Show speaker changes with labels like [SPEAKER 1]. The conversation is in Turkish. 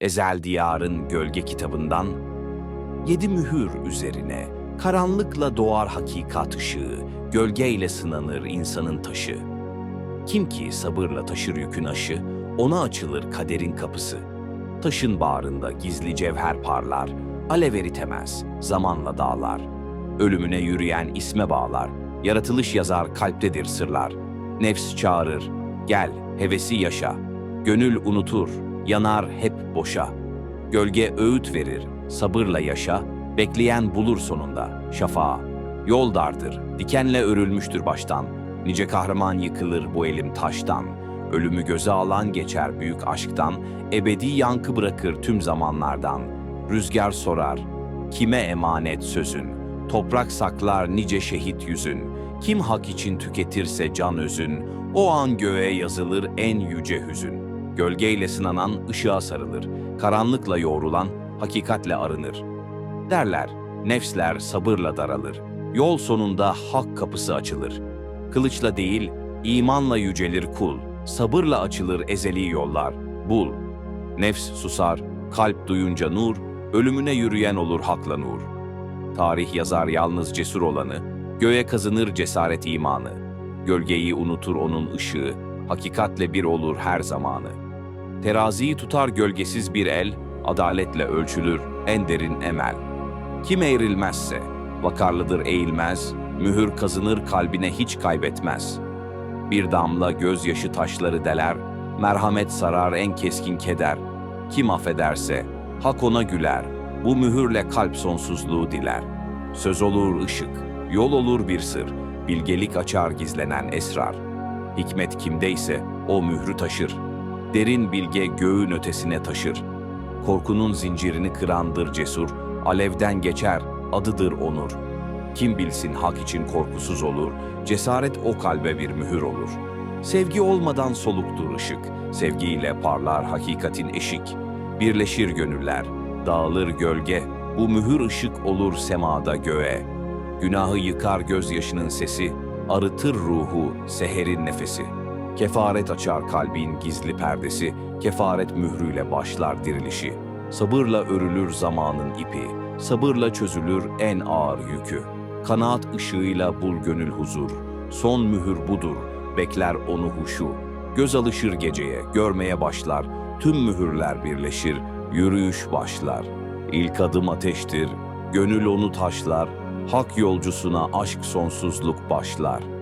[SPEAKER 1] Ezel Diyar'ın Gölge kitabından Yedi mühür üzerine karanlıkla doğar hakikat ışığı, gölgeyle sınanır insanın taşı. Kim ki sabırla taşır yükün aşı, ona açılır kaderin kapısı. Taşın bağrında gizli cevher parlar, alev eritemez, zamanla dağlar. Ölümüne yürüyen isme bağlar, yaratılış yazar kalptedir sırlar. Nefs çağırır, gel, hevesi yaşa. Gönül unutur, yanar hep boşa. Gölge öğüt verir, sabırla yaşa, bekleyen bulur sonunda şafağı. Yol dardır, dikenle örülmüştür baştan. Nice kahraman yıkılır bu elim taştan. Ölümü göze alan geçer büyük aşktan, ebedi yankı bırakır tüm zamanlardan. Rüzgar sorar, kime emanet sözün? Toprak saklar nice şehit yüzün. Kim hak için tüketirse can özün, o an göğe yazılır en yüce hüzün. Gölgeyle sınanan ışığa sarılır, karanlıkla yoğrulan hakikatle arınır. Derler, nefsler sabırla daralır, yol sonunda hak kapısı açılır. Kılıçla değil, imanla yücelir kul, sabırla açılır ezeli yollar, bul. Nefs susar, kalp duyunca nur, ölümüne yürüyen olur hakla nur. Tarih yazar yalnız cesur olanı, göğe kazınır cesaret imanı. Gölgeyi unutur onun ışığı, hakikatle bir olur her zamanı. Teraziyi tutar gölgesiz bir el, adaletle ölçülür en derin emel. Kim eğrilmezse, vakarlıdır eğilmez, mühür kazınır kalbine hiç kaybetmez. Bir damla gözyaşı taşları deler, merhamet sarar en keskin keder. Kim affederse, hak ona güler, bu mühürle kalp sonsuzluğu diler. Söz olur ışık, yol olur bir sır, bilgelik açar gizlenen esrar. Hikmet kimdeyse o mührü taşır, derin bilge göğün ötesine taşır. Korkunun zincirini kırandır cesur, alevden geçer, adıdır onur. Kim bilsin hak için korkusuz olur, cesaret o kalbe bir mühür olur. Sevgi olmadan soluktur ışık, sevgiyle parlar hakikatin eşik. Birleşir gönüller, dağılır gölge, bu mühür ışık olur semada göğe. Günahı yıkar gözyaşının sesi, arıtır ruhu seherin nefesi. Kefaret açar kalbin gizli perdesi, kefaret mührüyle başlar dirilişi. Sabırla örülür zamanın ipi, sabırla çözülür en ağır yükü. Kanaat ışığıyla bul gönül huzur, son mühür budur, bekler onu huşu. Göz alışır geceye, görmeye başlar, tüm mühürler birleşir, yürüyüş başlar. İlk adım ateştir, gönül onu taşlar, hak yolcusuna aşk sonsuzluk başlar.''